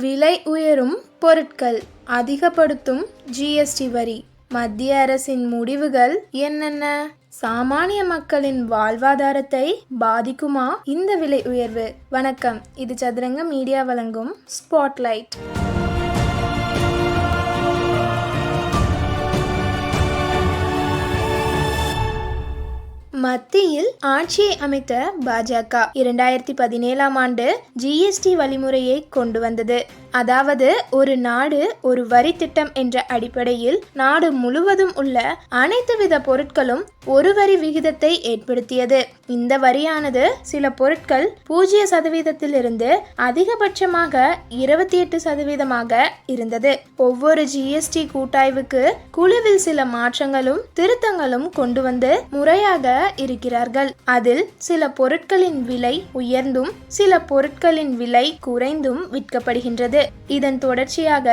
விலை உயரும் பொருட்கள் அதிகப்படுத்தும் ஜிஎஸ்டி வரி. மத்திய அரசின் முடிவுகள் என்னென்ன? சாமானிய மக்களின் வாழ்வாதாரத்தை பாதிக்குமா? இந்த விலை உயர்வு. வணக்கம். இது சதுரங்க மீடியா வழங்கும் ஸ்பாட்லைட் மத்தியில் ஆட்சியை அமைத்த பாஜக இரண்டாயிரத்தி பதினேழாம் ஆண்டு ஜிஎஸ்டி வழிமுறையை கொண்டு வந்தது. அதாவது ஒரு நாடு ஒரு வரி திட்டம் என்ற அடிப்படையில் நாடு முழுவதும் உள்ள அனைத்து வித பொருட்களும் ஒரு வரி விகிதத்தை ஏற்படுத்தியது. இந்த வரியானது சில பொருட்கள் பூஜ்ஜிய சதவீதத்திலிருந்து அதிகபட்சமாக இருபத்தி எட்டு சதவீதமாக இருந்தது. ஒவ்வொரு ஜிஎஸ்டி கூட்டாய்வுக்கு குழுவில் சில மாற்றங்களும் திருத்தங்களும் கொண்டு வந்து முறையாக இருக்கிறார்கள். அதில் சில பொருட்களின் விலை உயர்ந்தும் சில பொருட்களின் விலை குறைந்தும் விற்கப்படுகின்றது. இதன் தொடர்ச்சியாக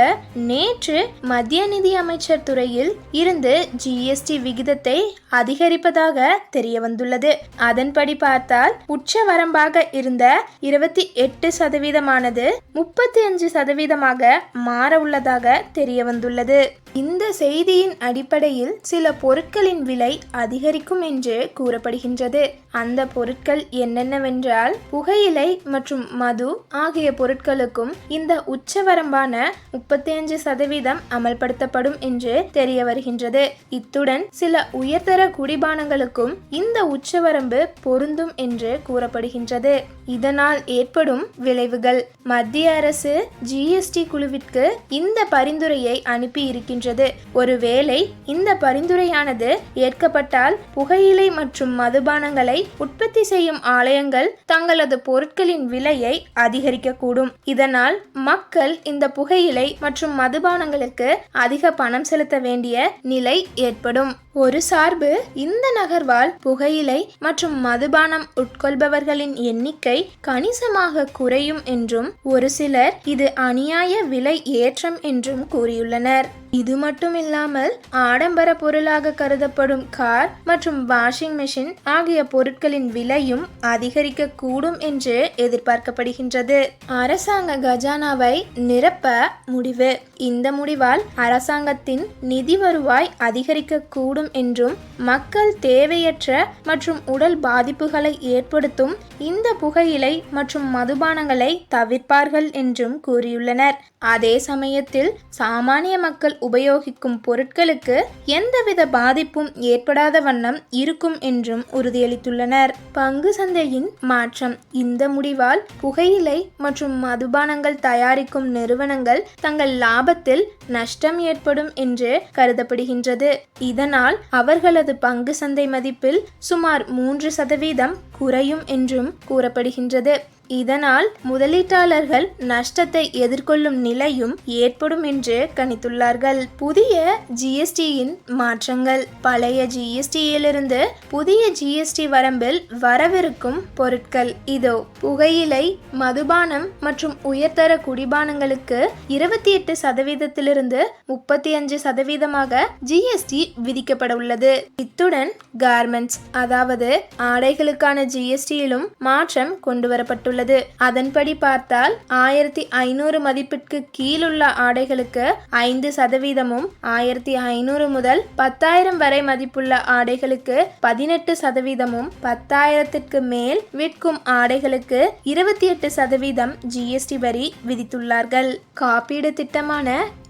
நேற்று மத்திய நிதி அமைச்சர் துறையில் இருந்து ஜிஎஸ்டி விகிதத்தை அதிகரிப்பதாக தெரிய வந்துள்ளது அதன்படி பார்த்தால் உச்ச வரம்பாக இருந்த இருபத்தி எட்டு சதவீதமானது முப்பத்தி அஞ்சு சதவீதமாக மாற உள்ளதாக தெரிய வந்துள்ளது இந்த செய்தியின் அடிப்படையில் சில பொருட்களின் விலை அதிகரிக்கும் என்று கூறப்படுகின்றது. அந்த பொருட்கள் என்னென்னவென்றால் புகையிலை மற்றும் மது ஆகிய பொருட்களுக்கும் இந்த உச்சவரம்பான முப்பத்தி அஞ்சு சதவீதம் அமல்படுத்தப்படும் என்று தெரிய வருகின்றது இத்துடன் சில உயர்தர குடிபானங்களுக்கும் இந்த உச்சவரம்பு பொருந்தும் என்று கூறப்படுகின்றது. இதனால் ஏற்படும் விளைவுகள். மத்திய அரசு ஜிஎஸ்டி குழுவிற்கு இந்த பரிந்துரையை அனுப்பி இருக்கின்றது ஒருவேளை இந்த பரிந்துரையானது ஏற்கப்பட்டால் புகையிலை மற்றும் மதுபானங்களை உற்பத்தி செய்யும் ஆலயங்கள் தங்களது பொருட்களின் விலையை அதிகரிக்கக்கூடும். இதனால் மக்கள் இந்த புகையிலை மற்றும் மதுபானங்களுக்கு அதிக பணம் செலுத்த வேண்டிய நிலை ஏற்படும். ஒரு சார்பு இந்த நகர்வால் புகையிலை மற்றும் மதுபானம் உட்கொள்பவர்களின் எண்ணிக்கை கணிசமாக குறையும் என்றும் ஒரு சிலர் இது அநியாய விலை ஏற்றம் என்றும் கூறியுள்ளனர். இது மட்டும் இல்லாமல் ஆடம்பர பொருளாக கருதப்படும் கார் மற்றும் வாஷிங் மெஷின் ஆகிய பொருட்களின் விலையும் அதிகரிக்க கூடும் என்று எதிர்பார்க்கப்படுகின்றது. அரசாங்க கஜானாவை நிரப்ப முடிவு. இந்த முடிவால் அரசாங்கத்தின் நிதி வருவாய் அதிகரிக்க கூடும் என்றும் மக்கள் தேவையற்ற மற்றும் உடல் பாதிப்புகளை ஏற்படுத்தும் இந்த புகையிலை மற்றும் மதுபானங்களை தவிர்ப்பார்கள் என்றும் கூறியுள்ளனர். அதே சமயத்தில் சாமானிய மக்கள் உபயோகிக்கும் பொருட்களுக்கு எந்தவித பாதிப்பும் ஏற்படாத வண்ணம் இருக்கும் என்றும் உறுதியளித்துள்ளனர். பங்கு சந்தையின் மாற்றம் இந்த முடிவால் புகையிலை மற்றும் மதுபானங்கள் தயாரிக்கும் நிறுவனங்கள் தங்கள் லாபத்தில் நஷ்டம் ஏற்படும் என்று கருதப்படுகின்றது. இதனால் அவர்களது பங்கு சந்தை மதிப்பில் சுமார் மூன்று சதவீதம் குறையும் என்றும் கூறப்படுகின்றது. இதனால் முதலீட்டாளர்கள் நஷ்டத்தை எதிர்கொள்ளும் நிலையும் ஏற்படும் என்று கணித்துள்ளார்கள். புதிய ஜிஎஸ்டியின் மாற்றங்கள். பழைய ஜிஎஸ்டியிலிருந்து புதிய ஜிஎஸ்டி வரம்பில் வரவிருக்கும் பொருட்கள். இதோ புகையிலை மதுபானம் மற்றும் உயர்தர குடிபானங்களுக்கு இருபத்தி எட்டு சதவீதத்திலிருந்து முப்பத்தி அஞ்சு சதவீதமாக ஜிஎஸ்டி விதிக்கப்பட உள்ளது இத்துடன் கார்மெண்ட்ஸ் அதாவது ஆடைகளுக்கான ஜிஎஸ்டியிலும் மாற்றம் கொண்டுவரப்பட்டுள்ளது. உள்ளது. அதன்படி பார்த்தால் ஆயிரத்தி ஐநூறு மதிப்பிற்கு கீழுள்ள ஆடைகளுக்கு ஐந்து சதவீதமும் ஆயிரத்தி ஐநூறு முதல் பத்தாயிரம் வரை மதிப்புள்ள ஆடைகளுக்கு பதினெட்டு சதவீதமும் பத்தாயிரத்திற்கு மேல் விற்கும் ஆடைகளுக்கு இருபத்தி எட்டு சதவீதம் ஜிஎஸ்டி வரி விதித்துள்ளார்கள். காப்பீடு திட்டமான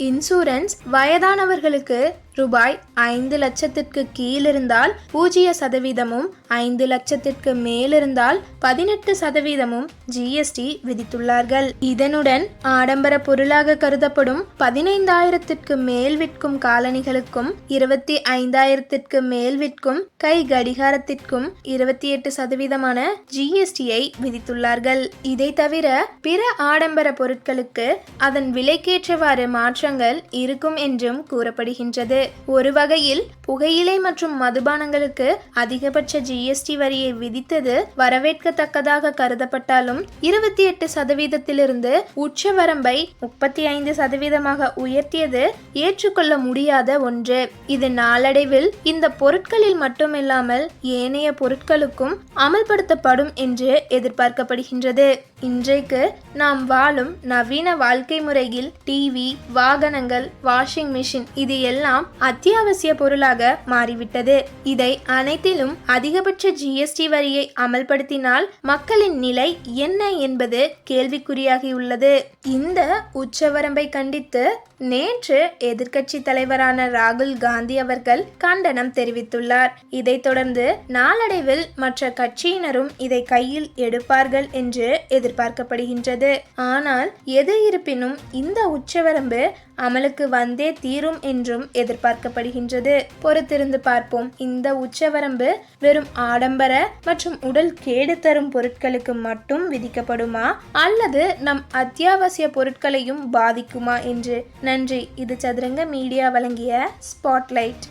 இன்சூரன்ஸ் வயதானவர்களுக்கு ரூபாய் ஐந்து லட்சத்திற்கு கீழிருந்தால் பூஜ்ஜிய சதவீதமும் ஐந்து லட்சத்திற்கு மேலிருந்தால் பதினெட்டு சதவீதமும் ஜிஎஸ்டி விதித்துள்ளார்கள். இதனுடன் ஆடம்பர பொருளாக கருதப்படும் பதினைந்தாயிரத்திற்கு மேல் விற்கும் காலணிகளுக்கும் இருபத்தி ஐந்தாயிரத்திற்கு மேல் விற்கும் கை கடிகாரத்திற்கும் இருபத்தி எட்டு சதவீதமான ஜிஎஸ்டியை விதித்துள்ளார்கள். இதை தவிர பிற ஆடம்பர பொருட்களுக்கு அதன் விலைக்கேற்றவாறு மாற்றங்கள் இருக்கும் என்றும் கூறப்படுகின்றது. ஒரு வகையில் புகையிலை மற்றும் மதுபானங்களுக்கு அதிகபட்ச ஜிஎஸ்டி வரியை விதித்தது வரவேற்கத்தக்கதாக கருதப்பட்டாலும் இருபத்தி எட்டு சதவீதத்திலிருந்து உச்ச வரம்பை முப்பத்தி ஐந்து சதவீதமாக உயர்த்தியது ஏற்றுக்கொள்ள முடியாத ஒன்று. இது நாளடைவில் இந்த பொருட்களில் மட்டுமில்லாமல் ஏனைய பொருட்களுக்கும் அமல்படுத்தப்படும் என்று எதிர்பார்க்கப்படுகின்றது. இன்றைக்கு நாம் வாழும் நவீன வாழ்க்கை முறையில் டிவி வாகனங்கள் வாஷிங் மிஷின் இது எல்லாம் அத்தியாவசிய பொருளாக மாறிவிட்டது. இதை அனைத்திலும் அதிகபட்ச ஜிஎஸ்டி வரியை அமல்படுத்தினால் மக்களின் நிலை என்ன என்பது கேள்விக்குறியாகியுள்ளது. இந்த உச்சவரம்பை கண்டித்து நேற்று எதிர்க்கட்சி தலைவரான ராகுல் காந்தி அவர்கள் கண்டனம் தெரிவித்துள்ளார். இதைத் தொடர்ந்து நாளடைவில் மற்ற கட்சியினரும் இதை கையில் எடுப்பார்கள் என்று எதிர் எதிர்பார்க்கப்படுகின்றது. ஆனால் எது இருப்பினும் இந்த உச்சவரம்பு அமலுக்கு வந்தே தீரும் என்றும் எதிர்பார்க்கப்படுகின்றது. பொறுத்திருந்து பார்ப்போம். இந்த உச்சவரம்பு வெறும் ஆடம்பர மற்றும் உடல் கேடு தரும் பொருட்களுக்கு மட்டும் விதிக்கப்படுமா? அல்லது நம் அத்தியாவசிய பொருட்களையும் பாதிக்குமா என்று? நன்றி. இது சதுரங்க மீடியா வழங்கிய ஸ்பாட்லைட்